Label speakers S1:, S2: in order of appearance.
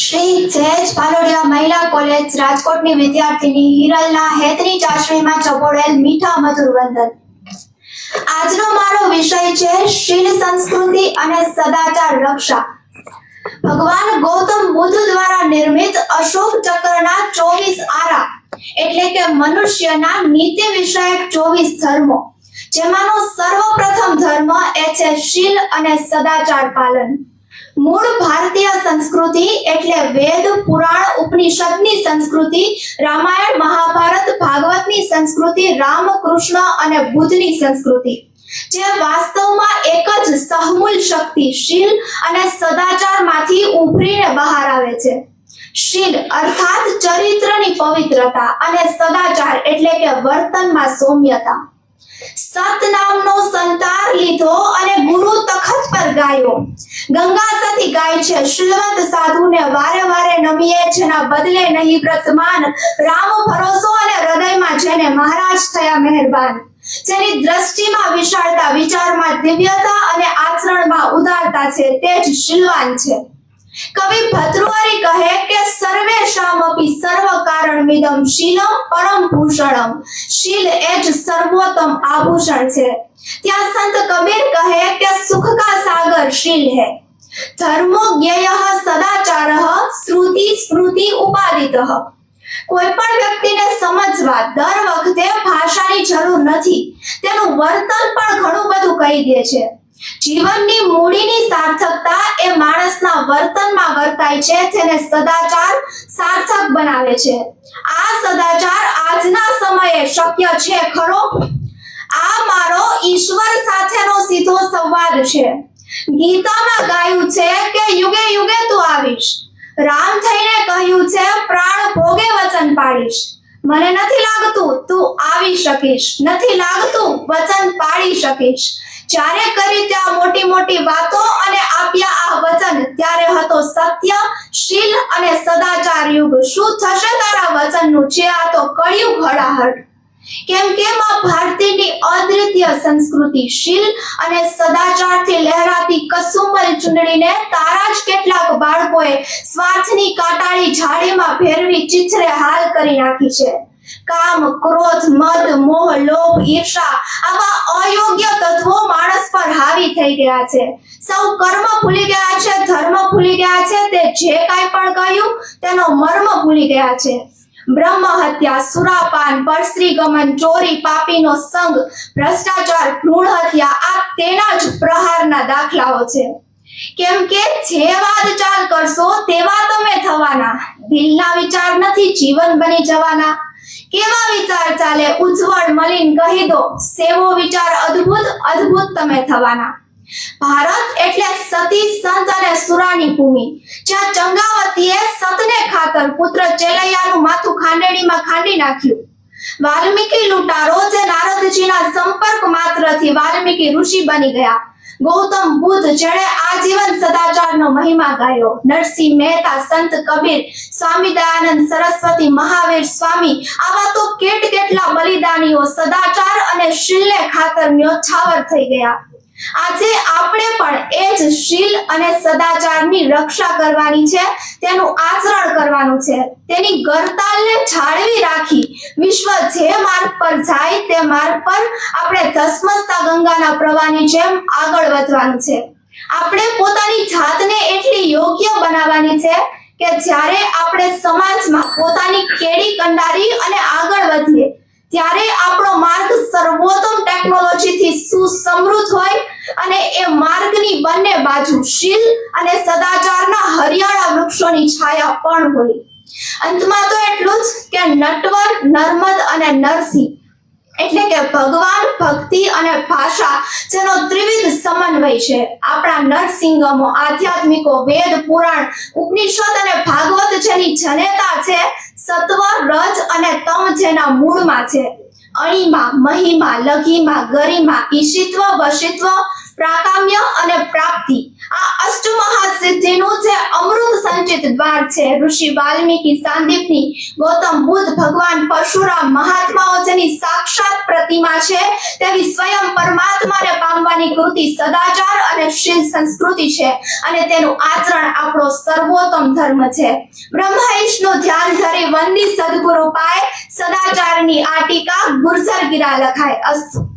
S1: શ્રી જેજ પાલોડિયા મહિલા કોલેજ, રાજકોટની વિદ્યાર્થીની હિરલના હેતની ચાસણીમાં ચપોડેલ મીઠા મધુર વંદન આજનો મારો વિષય છે શીલ સંસ્કૃતિ અને સદાચાર રક્ષા. ભગવાન ગૌતમ બુદ્ધ દ્વારા નિર્મિત અશોક ચક્રના ચોવીસ આરા, એટલે કે મનુષ્યના નીતિ વિષયક ચોવીસ ધર્મો, જેમાંનો સર્વપ્રથમ ધર્મ એ છે શીલ અને સદાચાર પાલન. મૂળ ભારતીય સંસ્કૃતિ એટલે વેદ, પુરાણ, ઉપનિષદની સંસ્કૃતિ, રામાયણ, મહાભારત, ભાગવતની સંસ્કૃતિ રામકૃષ્ણ અને બુદ્ધની સંસ્કૃતિ. જે વાસ્તવમાં એક જ સહમૂલ શક્તિ, શીલ અને સદાચારમાંથી ઉભરીને બહાર આવે છે. શીલ અર્થાત ચરિત્રની પવિત્રતા અને સદાચાર એટલે કે વર્તનમાં સૌમ્યતા. સત નામનો સંતાર લીધો અને ગુરુ તખત પર ગાયો. ગંગા સતી ગાય છે. શ્રીમંત સાધુને વારે વારે નમીએ, જેના બદલે નહીં વર્તમાન રામ ભરોસો અને હૃદયમાં જેને મહારાજ થયા મહેરબાન. જેની દ્રષ્ટિમાં વિશાળતા, વિચારમાં દિવ્યતા અને આચરણમાં ઉદારતા છે, તે જ શીલવાન છે. કવિ ભદ્રુહરિ કહે કે સર્વેશામપી સર્વ કારણમિદમ શીલમ પરમ ભૂષણમ. શીલ એ જ સર્વોત્તમ આભૂષણ છે. ત્યાં સંત કબીર કહે કે સુખ કા સાગર શીલ હે. ધર્મો જ્ઞેય સદાચાર શ્રુતિ સ્મૃતિ ઉપાદિત. કોઈ પણ વ્યક્તિને સમજવા દર વખતે ભાષાની જરૂર નથી. તેનું વર્તન પણ ઘણું બધું કહી દે છે. જીવનની મૂડીની સાર્થકતા એ માણસના વર્તનમાં વર્તાય છે, જેને સદાચાર સાર્થક બનાવે છે. આ સદાચાર આજના સમયે શક્ય છે, ખરો? આ મારો ઈશ્વર સાથેનો સીધો સંવાદ છે. ગીતામાં ગાયું છે કે યુગે યુગે તું આવીશ. રામ થઈને કહ્યું છે, પ્રાણ ભોગે વચન પાડીશ. મને નથી લાગતું તું આવી શકીશ. નથી લાગતું વચન પાડી શકીશ. જ્યારે કરી ત્યાં મોટી મોટી વાતો અને આપ્યા આ વચન, ત્યારે હતો સત્ય, શીલ અને સદાચાર યુગ. શું થશે તારા વચનનું? છે આ તો કળિયુગ હળાહળ. કેમ કે માં ભારતીયની અદ્વિતીય સંસ્કૃતિ, શીલ અને સદાચારથી લહેરાતી કસુમલ ચૂંટણીને તારા જ કેટલાક બાળકોએ સ્વાર્થની કાટાળી ઝાડીમાં ફેરવી ચીથરે હાલ કરી નાખી છે. કામ, ક્રોધ, મદ, મોહ, લોભ, ઈર્ષા આવા અયોગ્ય તત્વો માણસ પર હાવી થઈ ગયા છે. સૌ કર્મ ભૂલી ગયા છે, ધર્મ ભૂલી ગયા છે, તે જે કાંઈ પણ કહ્યું તેનો મર્મ ભૂલી ગયા છે. બ્રહ્મ હત્યા, સુરાપાન પરસ્ત્રી ગમન ચોરી, પાપીનો સંગ, ભ્રષ્ટાચાર, ભ્રૂણ હત્યા, આ તેના જ પ્રહારના દાખલાઓ છે. કેમ કે જે વાત ચાલ કરશો, તેવા તમે થવાના. દિલના વિચાર નથી, જીવન બની જવાના. કેવા વિચાર ચાલે? ઉજ્જવળ, મલિન, કહી દો. સેવો વિચાર અદ્ભુત અદ્ભુત તમે થવાના. ભારત એટલે સતી, સંત અને સુરાની ભૂમિ. જ્યાં ચંગાવતીએ સતને ખાતર પુત્ર ચેલૈયાનું માથું ખાંડેડીમાં ખાંડી નાખ્યું. વાલ્મીકી લૂંટારો જે નારદજીના સંપર્ક માત્રથી વાલ્મીકી ઋષિ બની ગયા. ગૌતમ બુદ્ધ જેણે આજીવન સદાચારનો મહિમા ગાયો. નરસિંહ મહેતા, સંત કબીર સ્વામી દયાનંદ સરસ્વતી, મહાવીર, સ્વામી આવા તો કેટ કેટલા બલિદાનીઓ સદાચાર અને શીલને ખાતર ન્યોછાવર થઈ ગયા. આજે આપણે પણ એ જ શીલ અને સદાચારની રક્ષા કરવાની છે, તેનું આચરણ કરવાનું છે. તેની ગરતાલને જાળવી રાખી વિશ્વ જે માર્ગ પર જાય તે માર્ગ પર આપણે ધસમસતા ગંગાના પ્રવાહની જેમ આગળ વધવાનું છે. આપણે પોતાની જાતને એટલી યોગ્ય બનાવવાની છે કે જ્યારે આપણે સમાજમાં પોતાની કેડી કંડારી અને આગળ વધીએ, ત્યારે આપણો માર્ગ સર્વોત્તમ ટેકનોલોજીથી સુસમૃદ્ધ હોય અને એ માર્ગની બંને બાજુ શીલ અને સદાચારના હરિયાળા વૃક્ષોની છાયા પણ હોય. અંતમાં તો એટલું જ કે નટવર, નર્મદ અને નરસિંહ એટલે કે ભગવાન, ભક્તિ અને ભાષા જેનો ત્રિવિધ સમન્વય છે. આપણા નરસિંહમો આધ્યાત્મિકો, વેદ, પુરાણ, ઉપનિષદ અને ભાગવત જેની જનેતા છે, સત્વ, રજ અને તમ જેના મૂળમાં છે. અણીમાં, મહિમા, લઘીમાં, ગરિમા, ઈશિત્વ, વશિત્વ, પ્રાકામ્ય અને પ્રાપ્તિ આ અષ્ટમહાસિદ્ધિનું જે અમૃત દ્વાર છે. ઋષિ વાલ્મીકી, સાંદીપની, ગૌતમ બુદ્ધ, ભગવાન પરશુરામ, મહાત્માઓ જેની સાક્ષાત પ્રતિમા છે, તેવી સ્વયં પરમાત્માને પામવાની કૃતિ સદાચાર અને શીલ સંસ્કૃતિ છે અને તેનું આચરણ આપણો સર્વોત્તમ ધર્મ છે. બ્રહ્મઈશનું ધ્યાન ધરી વંદી સદગુરુ પાય, સદાચારની આ ટીકા ગુર્જર ગિરા લખાય. અસ્તુ.